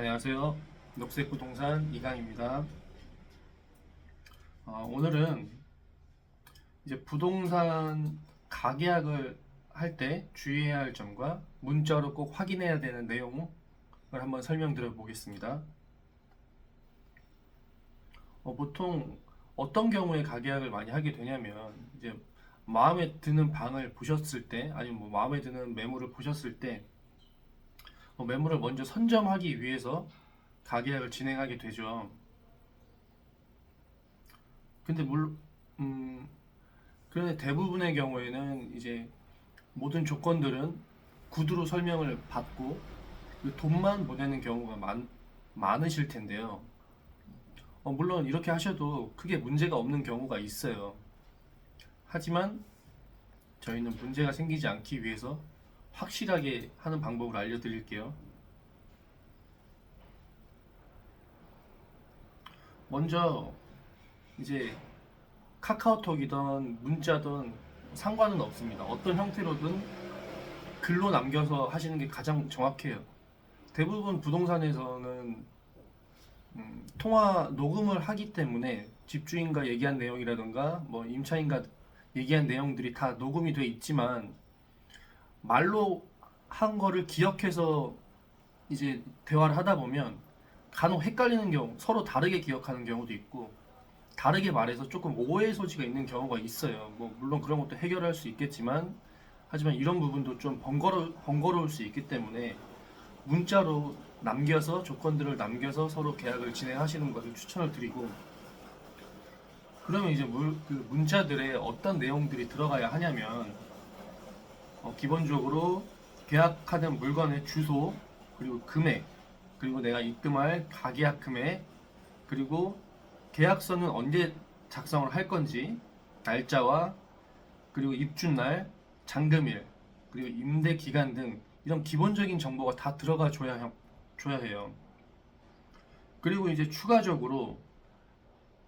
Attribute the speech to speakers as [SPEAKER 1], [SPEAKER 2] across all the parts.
[SPEAKER 1] 안녕하세요. 녹색 부동산 이강입니다. 어, 오늘은 이제 부동산 가계약을 할 때 주의해야 할 점과 문자로 꼭 확인해야 되는 내용을 한번 설명드려 보겠습니다. 어, 보통 어떤 경우에 가계약을 많이 하게 되냐면 이제 마음에 드는 방을 보셨을 때 아니면 뭐 마음에 드는 매물을 보셨을 때 어, 매물을 먼저 선점하기 위해서 가계약을 진행하게 되죠. 근데 물, 음, 그런데 대부분의 경우에는 이제 모든 조건들은 구두로 설명을 받고 그 돈만 보내는 경우가 많, 많으실 텐데요. 어, 물론 이렇게 하셔도 크게 문제가 없는 경우가 있어요. 하지만 저희는 문제가 생기지 않기 위해서 확실하게 하는 방법을 알려드릴게요. 먼저 이제 카카오톡이든 문자든 상관은 없습니다. 어떤 형태로든 글로 남겨서 하시는 게 가장 정확해요. 대부분 부동산에서는 음, 통화 녹음을 하기 때문에 집주인과 얘기한 내용이라든가 뭐 임차인과 얘기한 내용들이 다 녹음이 돼 있지만 말로 한 거를 기억해서 이제 대화를 하다 보면 간혹 헷갈리는 경우, 서로 다르게 기억하는 경우도 있고 다르게 말해서 조금 오해 소지가 있는 경우가 있어요. 뭐 물론 그런 것도 해결할 수 있겠지만 하지만 이런 부분도 좀 번거로 번거로울 수 있기 때문에 문자로 남겨서 조건들을 남겨서 서로 계약을 진행하시는 것을 추천을 드리고 그러면 이제 물, 그 문자들에 어떤 내용들이 들어가야 하냐면 어, 기본적으로 계약하는 물건의 주소 그리고 금액 그리고 내가 입금할 가계약 금액 그리고 계약서는 언제 작성을 할 건지 날짜와 그리고 입주날 잔금일 그리고 임대 기간 등 이런 기본적인 정보가 다 들어가 줘야 형- 줘야 해요. 그리고 이제 추가적으로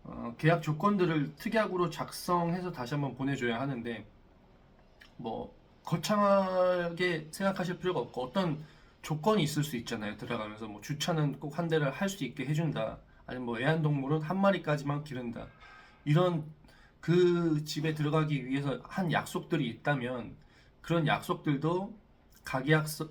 [SPEAKER 1] 어, 계약 조건들을 특약으로 작성해서 다시 한번 보내줘야 하는데 뭐 거창하게 생각하실 필요가 없고 어떤 조건이 있을 수 있잖아요. 들어가면서 뭐 주차는 꼭 한 대를 할 수 있게 해준다. 아니면 뭐 애완동물은 한 마리까지만 기른다. 이런 그 집에 들어가기 위해서 한 약속들이 있다면 그런 약속들도 가계약서